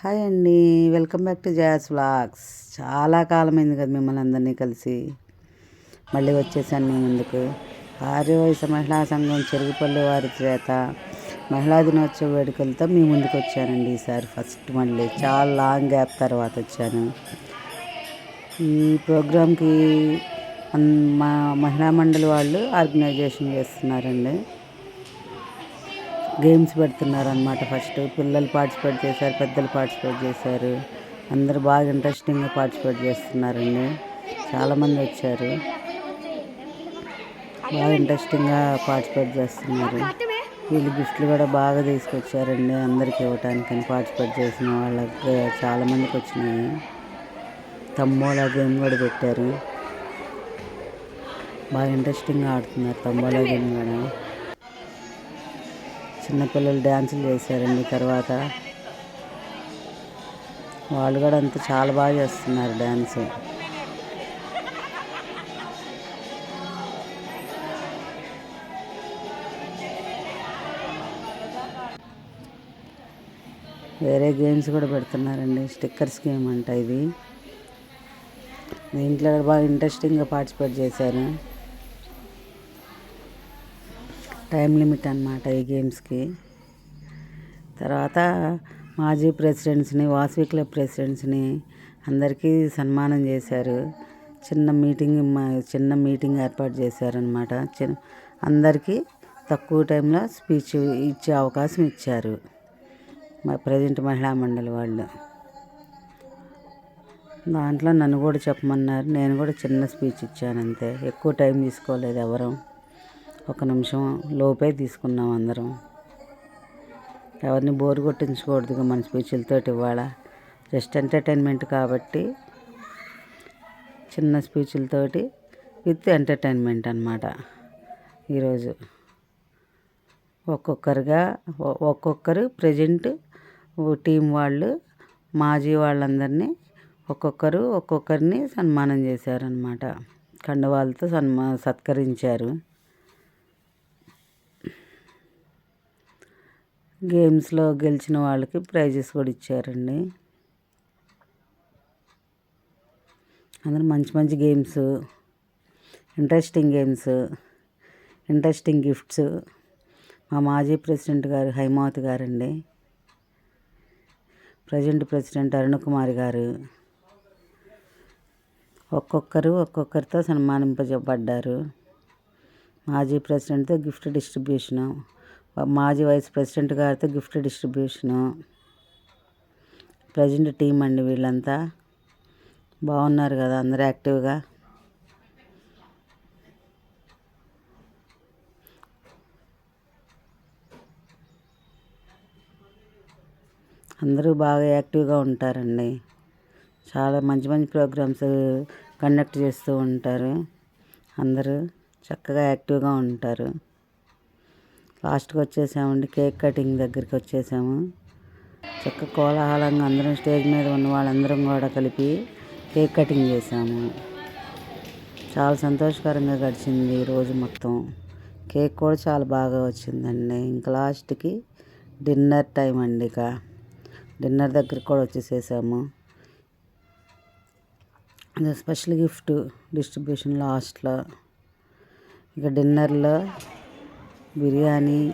Hi అండి. Welcome back to Jas vlogs. చాలా కాలమైంది కదా మిమ్మల్ని అందరినీ కలిసి. మళ్ళీ వచ్చేసాను మీ ముందుకు. ఆర్యవయస మహిళా సంఘం చెరుగుపల్లి వారి చేత మహిళా దినోత్సవ వేడుకలతో మీ ముందుకు వచ్చానండి ఈసారి ఫస్ట్ మళ్ళీ. చాలా లాంగ్ గ్యాప్ తర్వాత వచ్చాను. ఈ ప్రోగ్రామ్కి మా మహిళా మండలి వాళ్ళు ఆర్గనైజేషన్ చేస్తున్నారండి. గేమ్స్ పెడుతున్నారు అనమాట ఫస్ట్. పిల్లలు పార్టిసిపేట్ చేశారు పెద్దలు పార్టిసిపేట్ చేశారు. అందరూ బాగా ఇంట్రెస్టింగ్గా పార్టిసిపేట్ చేస్తున్నారండి. చాలామంది వచ్చారు. బాగా ఇంట్రెస్టింగ్గా పార్టిసిపేట్ చేస్తున్నారు. వీళ్ళు గిఫ్ట్లు కూడా బాగా తీసుకొచ్చారండి అందరికి ఇవ్వటానికి పార్టిసిపేట్ చేసిన వాళ్ళకి చాలామందికి వచ్చినాయి. తమ్మోలా గేమ్ కూడా పెట్టారు. బాగా ఇంట్రెస్టింగ్గా ఆడుతున్నారు తమ్మోలా గేమ్ కూడా. చిన్నపిల్లలు డ్యాన్సులు చేశారండి తర్వాత. వాళ్ళు కూడా అంతా చాలా బాగా చేస్తున్నారు డ్యాన్స్. వేరే గేమ్స్ కూడా పెడుతున్నారండి. స్టిక్కర్స్ గేమ్ అంట ఇది. దీంట్లో బాగా ఇంట్రెస్టింగ్గా పార్టిసిపేట్ చేశారు. టైం లిమిట్ అనమాట ఈ గేమ్స్కి. తర్వాత మాజీ ప్రెసిడెంట్స్ని వాసవి క్లబ్ ప్రెసిడెంట్స్ని అందరికీ సన్మానం చేశారు. చిన్న మీటింగ్ చిన్న మీటింగ్ ఏర్పాటు చేశారనమాట చిన్న అందరికీ తక్కువ టైంలో స్పీచ్ ఇచ్చే అవకాశం ఇచ్చారు. మా ప్రజెంట్ మహిళా మండలి వాళ్ళు. దాంట్లో నన్ను కూడా చెప్పమన్నారు. నేను కూడా చిన్న స్పీచ్ ఇచ్చాను అంతే. ఎక్కువ టైం తీసుకోలేదు ఎవరు. ఒక నిమిషం లోపే తీసుకున్నాం అందరం. ఎవరిని బోరు కొట్టించకూడదు మన స్పీచ్లతో ఇవాళ. జస్ట్ ఎంటర్టైన్మెంట్ కాబట్టి చిన్న స్పీచ్లతోటి విత్ ఎంటర్టైన్మెంట్ అనమాట ఈరోజు ఒక్కొక్కరుగా ఒక్కొక్కరు ప్రజెంట్ టీం వాళ్ళు మాజీ వాళ్ళందరినీ ఒక్కొక్కరు ఒక్కొక్కరిని సన్మానం చేశారనమాట కండవాళ్ళతో సన్మా సత్కరించారు. గేమ్స్లో గెలిచిన వాళ్ళకి ప్రైజెస్ కూడా ఇచ్చారండి. అందరూ మంచి మంచి games interesting games interesting gifts. మా మాజీ ప్రెసిడెంట్ గారు హైమావతి గారండి. ప్రజెంట్ ప్రెసిడెంట్ అరుణకుమారి గారు. ఒక్కొక్కరు ఒక్కొక్కరితో సన్మానింపబడ్డారు మాజీ ప్రెసిడెంట్తో గిఫ్ట్ డిస్ట్రిబ్యూషను మాజీ వైస్ ప్రెసిడెంట్ గారితో గిఫ్ట్ డిస్ట్రిబ్యూషను. ప్రజెంట్ టీం అండి వీళ్ళంతా. బాగున్నారు కదా అందరూ యాక్టివ్గా. అందరూ బాగా యాక్టివ్గా ఉంటారండి. చాలా మంచి మంచి ప్రోగ్రామ్స్ కండక్ట్ చేస్తూ ఉంటారు. అందరూ చక్కగా యాక్టివ్గా ఉంటారు. లాస్ట్కి వచ్చేసామండి కేక్ కటింగ్ దగ్గరికి వచ్చేసాము. చక్క కోలాహలంగా అందరం స్టేజ్ మీద ఉన్న వాళ్ళందరం కూడా కలిపి కేక్ కటింగ్ చేసాము. చాలా సంతోషకరంగా గడిచింది రోజు మొత్తం. కేక్ కూడా చాలా బాగా వచ్చిందండి. ఇంకా లాస్ట్కి డిన్నర్ టైం అండి ఇక. డిన్నర్ దగ్గరికి కూడా వచ్చేసేసాము. స్పెషల్ గిఫ్ట్ డిస్ట్రిబ్యూషన్ లాస్ట్లో. ఇక డిన్నర్లో బిర్యానీ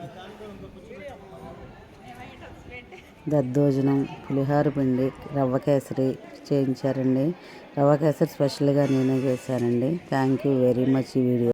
దద్దోజనం పులిహోర పిండి రవ్వ కేసరి చేయించారండి. రవ్వ కేసరి స్పెషల్గా నేనే చేశానండి. థ్యాంక్ యూ వెరీ మచ్ ఈ వీడియో.